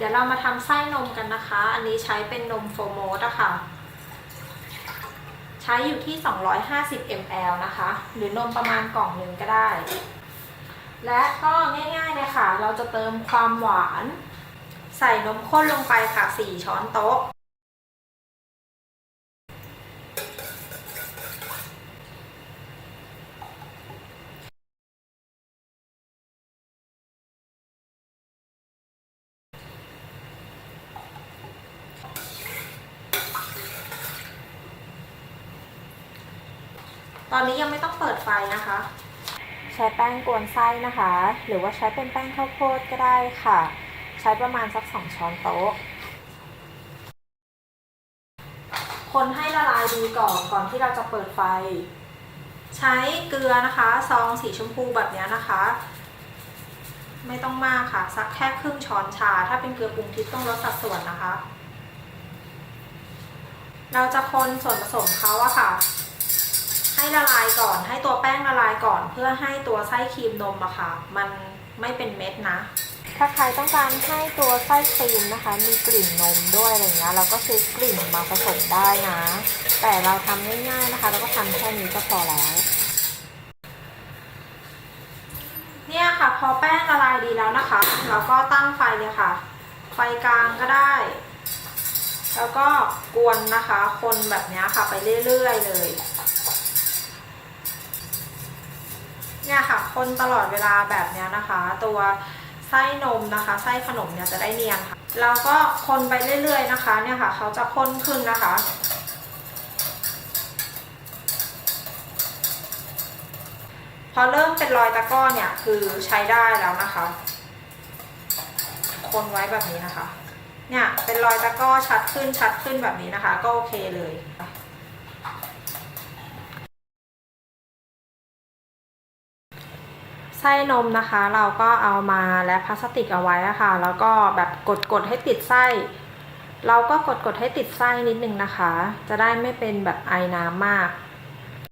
เดี๋ยวเรามาทำไส้นมกันนะคะ อันนี้ใช้เป็นนมโฟโมสอะค่ะ ใช้อยู่ที่ 250 ml นะคะ หรือนมประมาณกล่องหนึ่งก็ได้ และก็ง่ายๆเลยค่ะ เราจะเติมความหวาน ใส่นมข้นลงไปค่ะ 4 ช้อนโต๊ะ ตอนนี้ยังไม่ต้องเปิดไฟนะคะ ใช้แป้งกวนไส้นะคะ หรือว่าใช้เป็นแป้งข้าวโพดก็ได้ค่ะ ใช้ประมาณสักสองช้อนโต๊ะ คนให้ละลายดีก่อนก่อนที่เราจะเปิดไฟ ใช้เกลือนะคะซองสีชมพูแบบนี้นะคะ ไม่ต้องมากค่ะ สักแค่ครึ่งช้อนชา ถ้าเป็นเกลือปรุงทิพย์ต้องลดสัดส่วนนะคะ เราจะคนส่วนผสมเขาอะค่ะ ให้ละลายก่อน ให้ตัวแป้งละลายก่อน เพื่อให้ตัวไส้ครีมนมอะค่ะ มันไม่เป็นเม็ดนะ ถ้าใครต้องการให้ตัวไส้ครีมนะคะ มีกลิ่นนมด้วยอะไรเงี้ยเราก็ซื้อกลิ่นมาผสมได้นะ แต่เราทำง่ายๆนะคะ เราก็ทำแค่นี้ก็พอแล้ว เนี่ยค่ะ พอแป้งละลายดีแล้วนะคะ เราก็ตั้งไฟเลยค่ะ ไฟกลางก็ได้ แล้วก็กวนนะคะ คนแบบนี้ค่ะไปเรื่อยๆเลย เนี่ยค่ะ คนตลอดเวลาแบบเนี้ยนะคะ ตัวไส้นมนะคะ ไส้ขนมเนี่ยจะได้เนียนค่ะแล้วก็คนไปเรื่อยๆนะคะเนี่ยค่ะเขาจะข้นขึ้นนะคะพอเริ่มเป็นรอยตะก้อเนี่ยคือใช้ได้แล้วนะคะ คนไว้แบบนี้นะคะ เนี่ยเป็นรอยตะก้อชัดขึ้นชัดขึ้นแบบนี้นะคะ ก็โอเคเลย ไส้นมนะคะ เราก็เอามาและพลาสติกเอาไว้ะค่ะ แล้วก็แบบกดกดให้ติดไส้ เราก็กดกดให้ติดไส้นิดนึงนะคะ จะได้ไม่เป็นแบบไอน้ำมาก